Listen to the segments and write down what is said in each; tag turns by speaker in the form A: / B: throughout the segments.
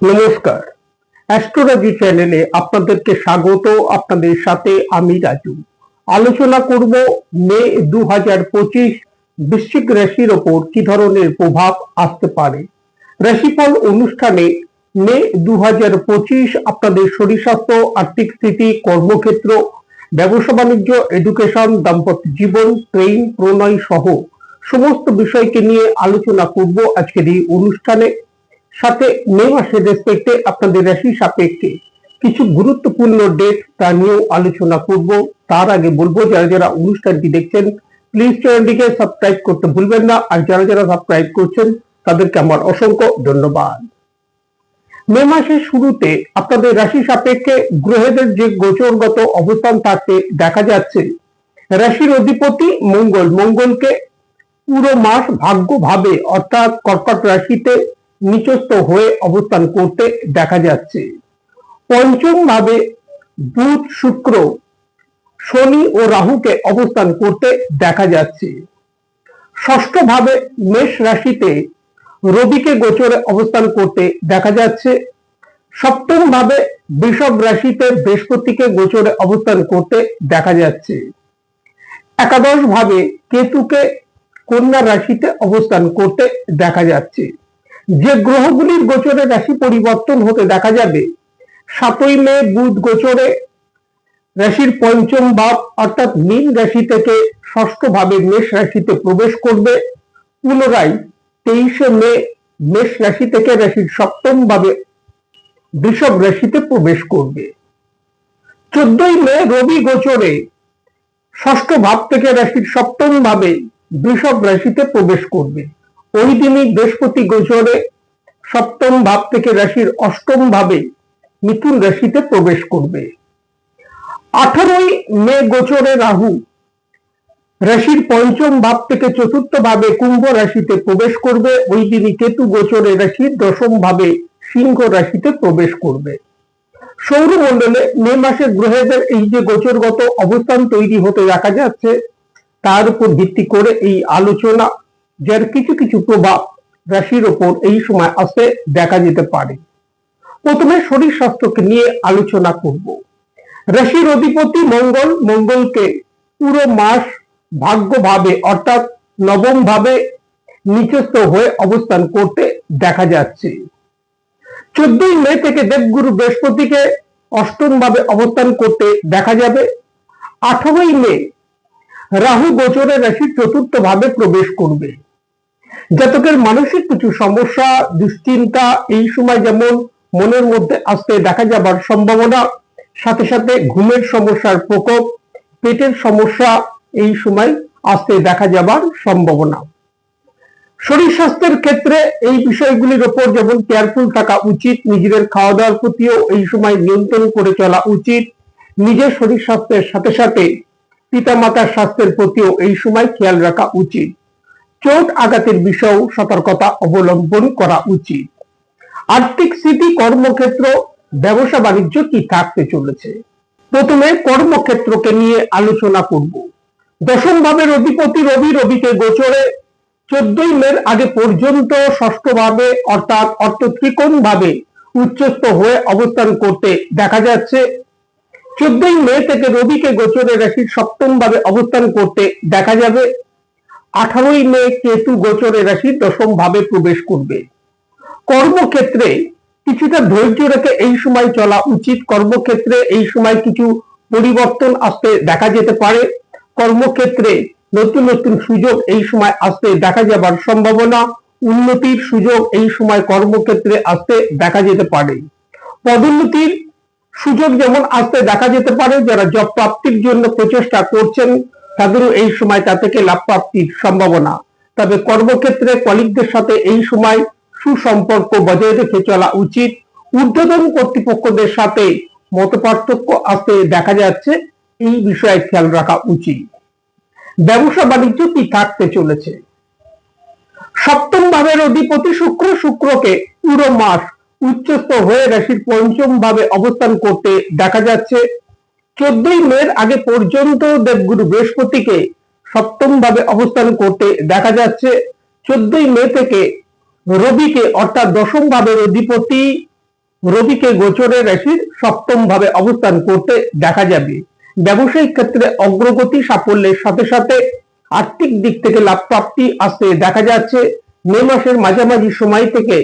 A: নমস্কার। অ্যাস্ট্রোলজি চ্যানেলে আপনাদেরকে স্বাগত, আপনাদের সাথে আমি রাজু। আলোচনা করব মে দু হাজার পঁচিশ বৃশ্চিক রাশির ওপর কি ধরনের প্রভাব আসতে পারে। রাশিফল অনুষ্ঠানে মে দু হাজার পঁচিশ আপনাদের শরীর স্বাস্থ্য আর্থিক স্থিতি, কর্মক্ষেত্র, ব্যবসা বাণিজ্য এডুকেশন দাম্পত্য জীবন ট্রেন প্রণয় সহ সমস্ত বিষয়কে নিয়ে আলোচনা করব আজকের এই অনুষ্ঠানে। সাথে মে মাসের রেসপেক্টে আপনাদের রাশি সাপেক্ষে কিছু গুরুত্বপূর্ণ ডেট তা নিয়েও আলোচনা করব। তার আগে বলব, যারা যারা অনুষ্ঠানটি দেখছেন প্লিজ চ্যানেলটিকে সাবস্ক্রাইব করতে ভুলবেন না। আর যারা যারা সাবস্ক্রাইব করছেন, তাদেরকে আমার অসংখ্য ধন্যবাদ। মে মাসের শুরুতে আপনাদের রাশি সাপেক্ষে গ্রহেদের যে গোচরগত অবস্থান থাকতে দেখা যাচ্ছে রাশির অধিপতি মঙ্গল। মঙ্গলকে পুরো মাস ভাগ্যভাবে, অর্থাৎ কর্কট রাশিতে নিচস্থ হয়ে অবস্থান করতে দেখা যাচ্ছে। পঞ্চম ভাবে বুধ শুক্র শনি ও রাহুকে অবস্থান করতে দেখা যাচ্ছে। ষষ্ঠ ভাবে মেষ রাশিতে রবিকে গোচরে অবস্থান করতে দেখা যাচ্ছে। সপ্তম ভাবে বৃষভ রাশিতে বৃহস্পতিকে গোচরে অবস্থান করতে দেখা যাচ্ছে। একাদশ ভাবে কেতুকে কন্যা রাশিতে অবস্থান করতে দেখা যাচ্ছে। যে গ্রহগুলির গোচরে রাশি পরিবর্তন হতে দেখা যাবে, সাতই মে বুধ গোচরে রাশির পঞ্চম ভাব অর্থাৎ মীন রাশি থেকে ষষ্ঠ ভাবে মেষ রাশিতে প্রবেশ করবে। পুনরায় তেইশে মে মেষ রাশি থেকে রাশির সপ্তম ভাবে বৃষভ রাশিতে প্রবেশ করবে। চোদ্দই মে রবি গোচরে ষষ্ঠ ভাব থেকে রাশির সপ্তম ভাবে বৃষভ রাশিতে প্রবেশ করবে। ওই দিনই বৃহস্পতি গোচরে সপ্তম ভাব থেকে রাশির অষ্টম ভাবে মিথুন রাশিতে প্রবেশ করবে। আঠারোই মে গোচরে রাহু রাশির পঞ্চম ভাব থেকে চতুর্থ ভাবে কুম্ভ রাশিতে প্রবেশ করবে। ওই দিনই কেতু গোচরে রাশির দশম ভাবে সিংহ রাশিতে প্রবেশ করবে। সৌরমণ্ডলে মে মাসে গ্রহেদের এই যে গোচরগত অবস্থান তৈরি হতে দেখা যাচ্ছে, তার উপর ভিত্তি করে এই আলোচনা যার কিছু কিছু প্রভাব রাশির ওপর এই সময় আসতে দেখা যেতে পারে। প্রথমে শরীর স্বাস্থ্যকে নিয়ে আলোচনা করব। রাশির অধিপতি মঙ্গল, মঙ্গলকে পুরো মাস ভাগ্যভাবে অর্থাৎ নবম ভাবে নিচস্থ হয়ে অবস্থান করতে দেখা যাচ্ছে। চোদ্দই মে থেকে দেবগুরু বৃহস্পতিকে অষ্টম ভাবে অবস্থান করতে দেখা যাবে। আঠারোই মে রাহু গোচরে রাশি চতুর্থ ভাবে প্রবেশ করবে। জাতকের মানসিক কিছু সমস্যা, দুশ্চিন্তা, এই সময় যেমন মনের মধ্যে আসতে দেখা যাবার সম্ভাবনা, সাথে সাথে ঘুমের সমস্যার প্রকোপ, পেটের সমস্যা, এই সময় আসতে দেখা যাবার সম্ভাবনা। শরীর স্বাস্থ্যের ক্ষেত্রে এই বিষয়গুলির ওপর যেমন কেয়ারফুল থাকা উচিত, নিজেদের খাওয়া দাওয়ার প্রতিও এই সময় নিয়ন্ত্রণ করে চলা উচিত, নিজের শরীর স্বাস্থ্যের সাথে সাথে পিতামাতার স্বাস্থ্যের প্রতিও এই সময় খেয়াল রাখা উচিত। চোট আঘাতের বিষয়েও সতর্কতা অবলম্বন করা উচিত। আর্থিক স্থিতি, কর্মক্ষেত্র, ব্যবসা, বাণিজ্য কি থাকতে চলেছে? প্রথমে কর্মক্ষেত্রকে নিয়ে আলোচনা করব। দশম ভাবের অধিপতি রবি রবিকে গোচরে, চোদ্দই মের আগে পর্যন্ত ষষ্ঠ ভাবে অর্থাৎ অর্থ ত্রিকোণ ভাবে উচ্চস্থ হয়ে অবস্থান করতে দেখা যাচ্ছে। চোদ্দই মে থেকে রবিকে গোচরে রাশির সপ্তম ভাবে অবস্থান করতে দেখা যাবে। আঠারোই মে কেতু গোচরে রাশি দশম ভাবে প্রবেশ করবে। কর্মক্ষেত্রে কিছুটা ধৈর্য রেখে এই সময় চলা উচিত। কর্মক্ষেত্রে এই সময় কিছু পরিবর্তন আসতে দেখা যেতে পারে। কর্মক্ষেত্রে নতুন নতুন সুযোগ এই সময় আসতে দেখা যাবার সম্ভাবনা। উন্নতির সুযোগ এই সময় কর্মক্ষেত্রে আসতে দেখা যেতে পারে। পদোন্নতির সুযোগ যেমন আসতে দেখা যেতে পারে, যারা জব প্রাপ্তির জন্য প্রচেষ্টা করছেন তাদেরও এই সময় তা থেকে লাভ প্রাপ্তির সম্ভাবনা। তবে কর্মক্ষেত্রে কলিগদের সাথে এই সময় সুসম্পর্ক বজায় রেখে চলা উচিত। ঊর্ধ্বতন কর্তৃপক্ষদের সাথে মত পার্থক্য আসতে দেখা যাচ্ছে, এই বিষয়ে খেয়াল রাখা উচিত। ব্যবসা বাণিজ্য কি থাকতে চলেছে? সপ্তম ভাবের অধিপতি শুক্র শুক্রকে পুরো মাস উচ্চস্থ হয়ে রাশির পঞ্চম ভাবে অবস্থান করতে দেখা যাচ্ছে। চোদ্দই মের আগে পর্যন্ত দেবগুরু বৃহস্পতিকে সপ্তম ভাবে অবস্থান করতে দেখা যাচ্ছে। চোদ্দই মে থেকে রবিকে অর্থাৎ দশম ভাবের অধিপতি রবিকে গোচরে রাশির সপ্তম ভাবে অবস্থান করতে দেখা যাবে। ব্যবসায়িক ক্ষেত্রে অগ্রগতি সাফল্যের সাথে সাথে আর্থিক দিক থেকে লাভ প্রাপ্তি আসতে দেখা যাচ্ছে। মে মাসের মাঝামাঝি সময় থেকে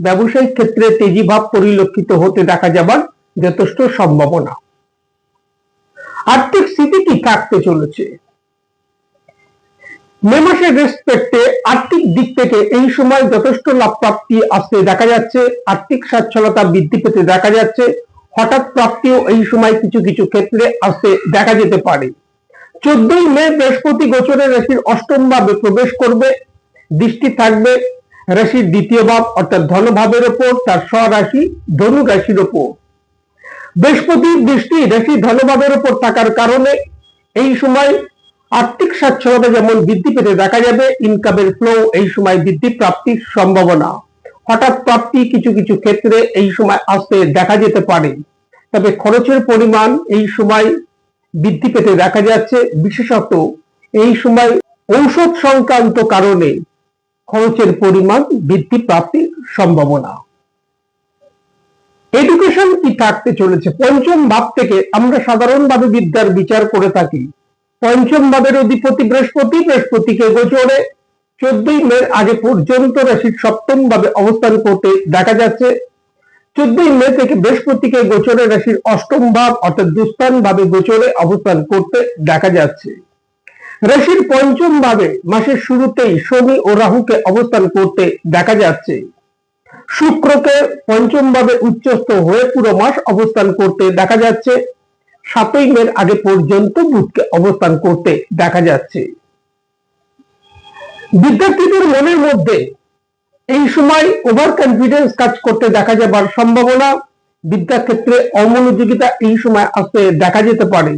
A: ব্যবসায়িক ক্ষেত্রে তেজি ভাব পরিলক্ষিত হতে দেখা যাবার যথেষ্ট সম্ভাবনা। আর্থিক স্থিতি কি থাকতে চলেছে? মে মাসের রেসপেক্টে আর্থিক দিক থেকে এই সময় যথেষ্ট লাভ প্রাপ্তি আসতে দেখা যাচ্ছে। আর্থিক সচ্ছলতা বৃদ্ধি পেতে দেখা যাচ্ছে। হঠাৎ প্রাপ্তিও এই সময় কিছু কিছু ক্ষেত্রে আসতে দেখা যেতে পারে। চোদ্দই মে বৃহস্পতি গোচরের রাশির অষ্টম ভাবে প্রবেশ করবে। দৃষ্টি থাকবে রাশির দ্বিতীয় ভাব, অর্থাৎ ধনভাবের ওপর, তার স্বরাশি ধনু রাশির ওপর। বৃহস্পতির দৃষ্টি রাশি ধনভাবের ওপর থাকার কারণে এই সময় আর্থিক স্বচ্ছলতা যেমন বৃদ্ধি পেতে দেখা যাবে ইনকামের ফ্লো এই সময় বৃদ্ধি প্রাপ্তির সম্ভাবনা। হঠাৎ প্রাপ্তি কিছু কিছু ক্ষেত্রে এই সময় আসতে দেখা যেতে পারে। তবে খরচের পরিমাণ এই সময় বৃদ্ধি পেতে দেখা যাচ্ছে। বিশেষত এই সময় ঔষধ সংক্রান্ত কারণে খরচের পরিমাণ বৃদ্ধি প্রাপ্তির সম্ভাবনা। এডুকেশন কি থাকতে চলেছে? পঞ্চম ভাব থেকে আমরা সাধারণভাবে বিদ্যার বিচার করে থাকি। পঞ্চম ভাবের অধিপতি বৃহস্পতি, বৃহস্পতিকে গোচরে। চোদ্দই মে আগে পর্যন্ত রাশির সপ্তম ভাবে অবস্থান করতে দেখা যাচ্ছে। চোদ্দই মে থেকে বৃহস্পতিকে গোচরে রাশির অষ্টম ভাব অর্থাৎ দুস্থান ভাবে গোচরে অবস্থান করতে দেখা যাচ্ছে। রাশির পঞ্চম ভাবে মাসের শুরুতেই শনি ও রাহুকে অবস্থান করতে দেখা যাচ্ছে। শুক্রকে পঞ্চম ভাবে উচ্চস্থ হয়ে পুরো মাস অবস্থান করতে দেখা যাচ্ছে। সাতই মের আগে পর্যন্ত বুধকে অবস্থান করতে দেখা যাচ্ছে। বিদ্যার্থীদের মনের মধ্যে এই সময় ওভার কনফিডেন্স কাজ করতে দেখা যাবার সম্ভাবনা। বিদ্যাক্ষেত্রে অমনোযোগিতা এই সময় আসতে দেখা যেতে পারে।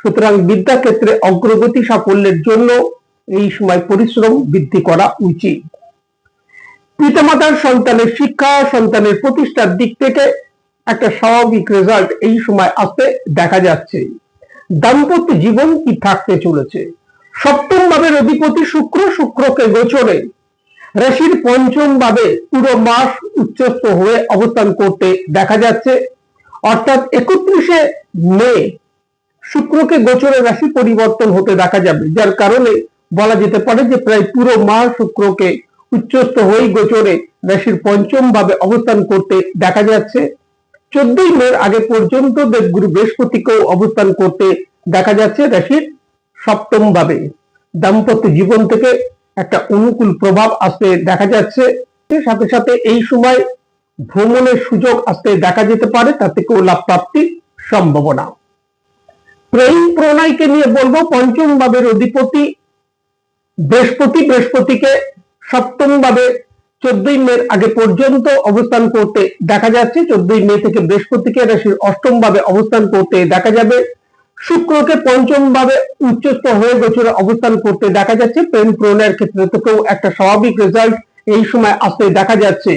A: সুতরাং বিদ্যাক্ষেত্রে অগ্রগতি সাফল্যের জন্য এই সময় পরিশ্রম বৃদ্ধি করা উচিত। পিতামাতার সন্তানের শিক্ষা, সন্তানের প্রতিষ্ঠার দিক থেকে একটা স্বাভাবিক রেজাল্ট এই সময় আসতে দেখা যাচ্ছে। দাম্পত্য জীবন কি থাকতে চলেছে? সপ্তম ভাবের অধিপতি শুক্র, শুক্রকে গোচরে। রাশির পঞ্চম ভাবে পুরো মাস উচ্চস্থ হয়ে অবস্থান করতে দেখা যাচ্ছে। অর্থাৎ একত্রিশে মে শুক্রকে গোচরে রাশি পরিবর্তন হতে দেখা যাবে, যার কারণে বলা যেতে পারে যে প্রায় পুরো মাস শুক্রকে উচ্চস্থ হয়ে গোচরে রাশির পঞ্চম ভাবে অবস্থান করতে দেখা যাচ্ছে। চোদ্দই মের আগে পর্যন্ত দেবগুরু বৃহস্পতিকেও অবস্থান করতে দেখা যাচ্ছে রাশির সপ্তম ভাবে। দাম্পত্য জীবন থেকে একটা অনুকূল প্রভাব আসতে দেখা যাচ্ছে। সাথে সাথে এই সময় ভ্রমণের সুযোগ আসতে দেখা যেতে পারে তা থেকেও লাভ প্রাপ্তির সম্ভাবনা। প্রেম প্রণয়কে নিয়ে বলব, পঞ্চম ভাবের অধিপতি বৃহস্পতি, বৃহস্পতিকে সপ্তম ভাবে চোদ্দই মে আগে পর্যন্ত অবস্থান করতে দেখা যাচ্ছে, চোদ্দই মে থেকে বৃহস্পতিকে রাশির অষ্টম ভাবে অবস্থান করতে দেখা যাবে। শুক্রকে পঞ্চম ভাবে উচ্চস্থ হয়ে গোচরে অবস্থান করতে দেখা যাচ্ছে। প্রেম প্রণয়ের ক্ষেত্রে থেকেও একটা স্বাভাবিক রেজাল্ট এই সময় আসতে দেখা যাচ্ছে।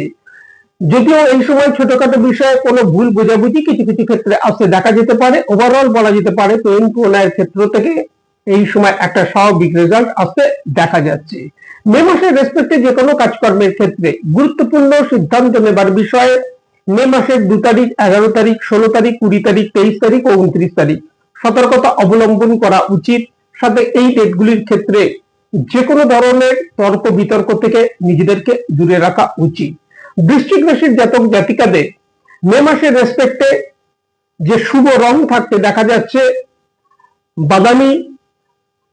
A: যদিও এই সময় ছোটখাটো বিষয়ে কোনো ভুল বোঝাবুঝি কিছু কিছু ক্ষেত্রে আসতে দেখা যেতে পারে। ওভারঅল বলা যেতে পারে, প্রেম প্রণয়ের ক্ষেত্র থেকে এই সময় একটা স্বাভাবিক রেজাল্ট আসতে দেখা যাচ্ছে। মে মাসের রেসপেক্টে যে কোনো কাজকর্মের ক্ষেত্রে গুরুত্বপূর্ণ সিদ্ধান্ত নেবার বিষয়ে মে মাসের দু তারিখ, এগারো তারিখ, ষোলো তারিখ, কুড়ি তারিখ, তেইশ তারিখ ও উনত্রিশ তারিখ। সতর্কতা অবলম্বন করা উচিত। সাথে এই ডেটগুলির ক্ষেত্রে যে কোনো ধরনের তর্ক বিতর্ক থেকে নিজেদেরকে দূরে রাখা উচিত। বৃশ্চিক রাশির জাতক জাতিকাদের মে মাসের রেসপেক্টে যে শুভ রং থাকতে দেখা যাচ্ছে। বাদামি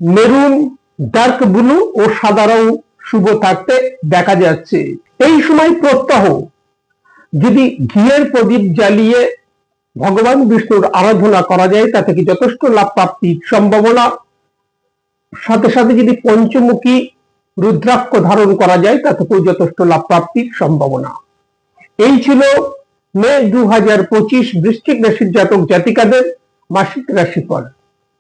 A: মেরুন, ডার্ক ব্লু ও সাদা রং শুভ থাকতে দেখা যাচ্ছে। এই সময় প্রত্যহ, যদি ঘিয়ের প্রদীপ জ্বালিয়ে ভগবান বিষ্ণুর আরাধনা করা যায় তা থেকে যথেষ্ট লাভ প্রাপ্তির সম্ভাবনা? সাথে সাথে যদি পঞ্চমুখী রুদ্রাক্ষ ধারণ করা যায় তা থেকেও যথেষ্ট লাভ প্রাপ্তির সম্ভাবনা। এই ছিল মে দু হাজার পঁচিশ বৃষ্টিক রাশির জাতক জাতিকাদের মাসিক রাশিফল।